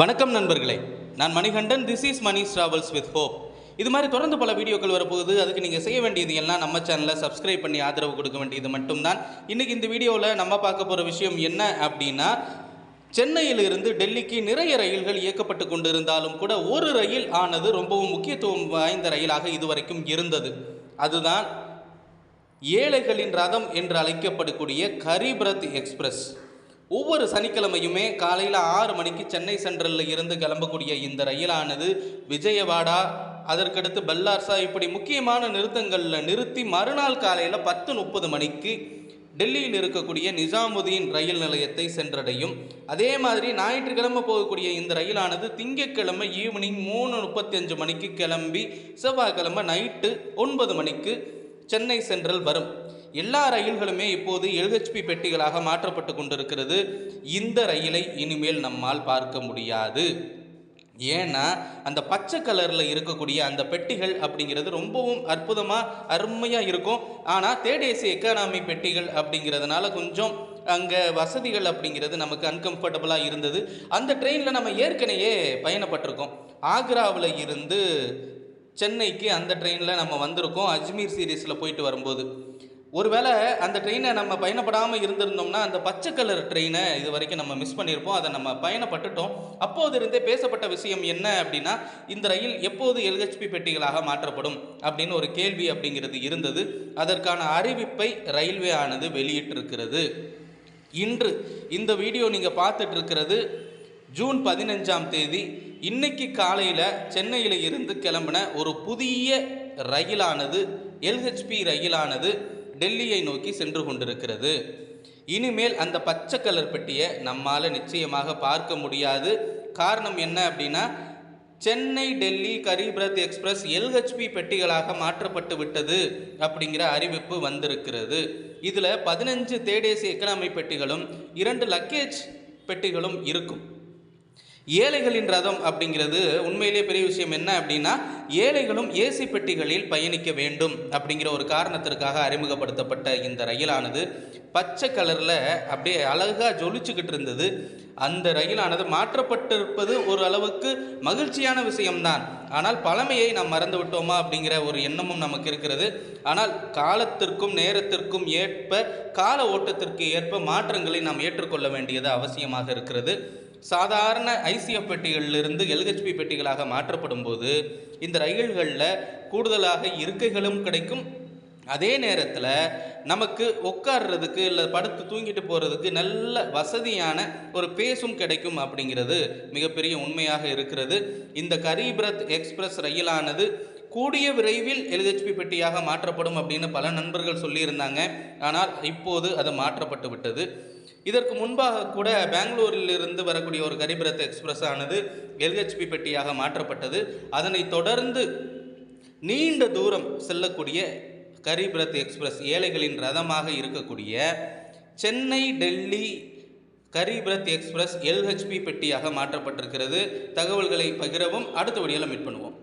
வணக்கம் நண்பர்களே. நான் Manikandan this is Mani Travels with hope இது மாதிரி தொடர்ந்து பல வீடியோக்கள் வரப்போகுது. அதுக்கு நீங்கள் செய்ய வேண்டியது எல்லாம் நம்ம சேனலை சப்ஸ்கிரைப் பண்ணி ஆதரவு கொடுக்க வேண்டியது மட்டும்தான். இன்றைக்கி இந்த வீடியோவில் நம்ம பார்க்க போகிற விஷயம் என்ன அப்படின்னா சென்னையிலிருந்து டெல்லிக்கு நிறைய ரயில்கள் இயக்கப்பட்டு கொண்டிருந்தாலும் கூட ஒரு ரயில் ஆனது ரொம்பவும் முக்கியத்துவம் வாய்ந்த ரயிலாக இதுவரைக்கும் இருந்தது. அதுதான் ஏழைகளின் ரதம் என்று அழைக்கப்படக்கூடிய கரிபிரத் எக்ஸ்பிரஸ். ஒவ்வொரு சனிக்கிழமையுமே காலையில் ஆறு மணிக்கு சென்னை சென்ட்ரலில் இருந்து கிளம்பக்கூடிய இந்த ரயிலானது விஜயவாடா அதற்கடுத்து பல்லார்சா இப்படி முக்கியமான நிறுத்தங்களில் நிறுத்தி மறுநாள் காலையில் பத்து முப்பது மணிக்கு டெல்லியில் இருக்கக்கூடிய நிஜாமுதீன் ரயில் நிலையத்தை சென்றடையும். அதே மாதிரி ஞாயிற்றுக்கிழமை போகக்கூடிய இந்த ரயிலானது திங்கட்கிழமை ஈவினிங் மூணு முப்பத்தஞ்சு மணிக்கு கிளம்பி செவ்வாய்க்கிழமை நைட்டு ஒன்பது மணிக்கு சென்னை சென்ட்ரல் வரும். எல்லா ரயில்களுமே இப்போது எல்ஹெச்பி பெட்டிகளாக மாற்றப்பட்டு கொண்டிருக்கிறது. இந்த ரயிலை இனிமேல் நம்மால் பார்க்க முடியாது. ஏன்னா அந்த பச்சை கலரில் இருக்கக்கூடிய அந்த பெட்டிகள் அப்படிங்கிறது ரொம்பவும் அற்புதமாக அருமையாக இருக்கும். ஆனால் தேர்ட் ஏசி எக்கானாமி பெட்டிகள் அப்படிங்கிறதுனால கொஞ்சம் அங்கே வசதிகள் அப்படிங்கிறது நமக்கு அன்கம்ஃபர்டபுளாக இருந்தது. அந்த ட்ரெயினில் நம்ம ஏற்கனவே பயணப்பட்டிருக்கோம். ஆக்ராவில் இருந்து சென்னைக்கு அந்த ட்ரெயினில் நம்ம வந்திருக்கோம். அஜ்மீர் சீரீஸில் போயிட்டு வரும்போது. ஒருவேளை அந்த ட்ரெயினை நம்ம பயணப்படாமல் இருந்திருந்தோம்னா அந்த பச்சை கலர் ட்ரெயினை இது வரைக்கும் நம்ம மிஸ் பண்ணியிருப்போம் அதை நம்ம பயணப்பட்டுட்டோம். அப்போது இருந்தே பேசப்பட்ட விஷயம் என்ன அப்படின்னா இந்த ரயில் எப்போது எல்ஹெச்பி பெட்டிகளாக மாற்றப்படும் அப்படின்னு ஒரு கேள்வி அப்படிங்கிறது இருந்தது. அதற்கான அறிவிப்பை ரயில்வே ஆனது வெளியிட்டிருக்கிறது. இன்று இந்த வீடியோ நீங்கள் பார்த்துட்டு இருக்கிறது ஜூன் பதினஞ்சாம் தேதி. இன்னைக்கு காலையில் சென்னையில் இருந்து கிளம்பின ஒரு புதிய ரயிலானது எல்ஹெச்பி ரயிலானது. டெல்லியை நோக்கி சென்று கொண்டிருக்கிறது. இனிமேல் அந்த பச்சை கலர் பெட்டியை நம்மால் நிச்சயமாக பார்க்க முடியாது. காரணம் என்ன அப்படின்னா சென்னை டெல்லி கரீப்ரத் எக்ஸ்பிரஸ் எல்ஹெச்பி பெட்டிகளாக மாற்றப்பட்டு விட்டது அப்படிங்கிற அறிவிப்பு வந்திருக்கிறது. இதில் பதினஞ்சு தேடேசி எக்கனாமி பெட்டிகளும் இரண்டு லக்கேஜ் பெட்டிகளும் இருக்கும். ஏழைகளின் ரதம் அப்படிங்கிறது உண்மையிலேயே பெரிய விஷயம் என்ன அப்படின்னா ஏழைகளும் ஏசி பெட்டிகளில் பயணிக்க வேண்டும் அப்படிங்கிற ஒரு காரணத்திற்காக அறிமுகப்படுத்தப்பட்ட இந்த ரயிலானது. பச்சை கலரில் அப்படியே அழகாக ஜொலிச்சுக்கிட்டு இருந்தது. அந்த ரயிலானது மாற்றப்பட்டிருப்பது ஒரு அளவுக்கு மகிழ்ச்சியான விஷயம்தான். ஆனால் பழமையை நாம் மறந்து விட்டோமா அப்படிங்கிற ஒரு எண்ணமும் நமக்கு இருக்கிறது. ஆனால் காலத்திற்கும் நேரத்திற்கும் ஏற்ப கால ஓட்டத்திற்கு ஏற்ப மாற்றங்களை நாம் ஏற்றுக்கொள்ள வேண்டியது அவசியமாக இருக்கிறது. சாதாரண ஐசிஎஃப் பெட்டிகளிலிருந்து எல்ஹெச்பி பெட்டிகளாக மாற்றப்படும் போது இந்த ரயில்களில் கூடுதலாக இருக்கைகளும் கிடைக்கும். அதே நேரத்தில் நமக்கு உட்கார்றதுக்கு இல்லை படுத்து தூங்கிட்டு போகிறதுக்கு நல்ல வசதியான ஒரு பேஸும் கிடைக்கும் அப்படிங்கிறது மிகப்பெரிய உண்மையாக இருக்கிறது. இந்த கரீப்ரத் எக்ஸ்பிரஸ் ரயிலானது கூடிய விரைவில் எல்ஹெச்பி பெட்டியாக மாற்றப்படும் அப்படின்னு பல நண்பர்கள் சொல்லியிருந்தாங்க. ஆனால் இப்போது அது மாற்றப்பட்டு விட்டது. இதற்கு முன்பாக கூட பெங்களூரிலிருந்து வரக்கூடிய ஒரு கரிபிரத் எக்ஸ்பிரஸ் ஆனது எல்ஹெச்பி பெட்டியாக மாற்றப்பட்டது. அதனைத் தொடர்ந்து நீண்ட தூரம் செல்லக்கூடிய கரிபிரத் எக்ஸ்பிரஸ் ஏழைகளின் ரதமாக இருக்கக்கூடிய சென்னை டெல்லி கரிபிரத் எக்ஸ்பிரஸ் எல்ஹெச்பி பெட்டியாக மாற்றப்பட்டிருக்கிறது. தகவல்களை பகிரவும். அடுத்த வழியில் மீட் பண்ணுவோம்.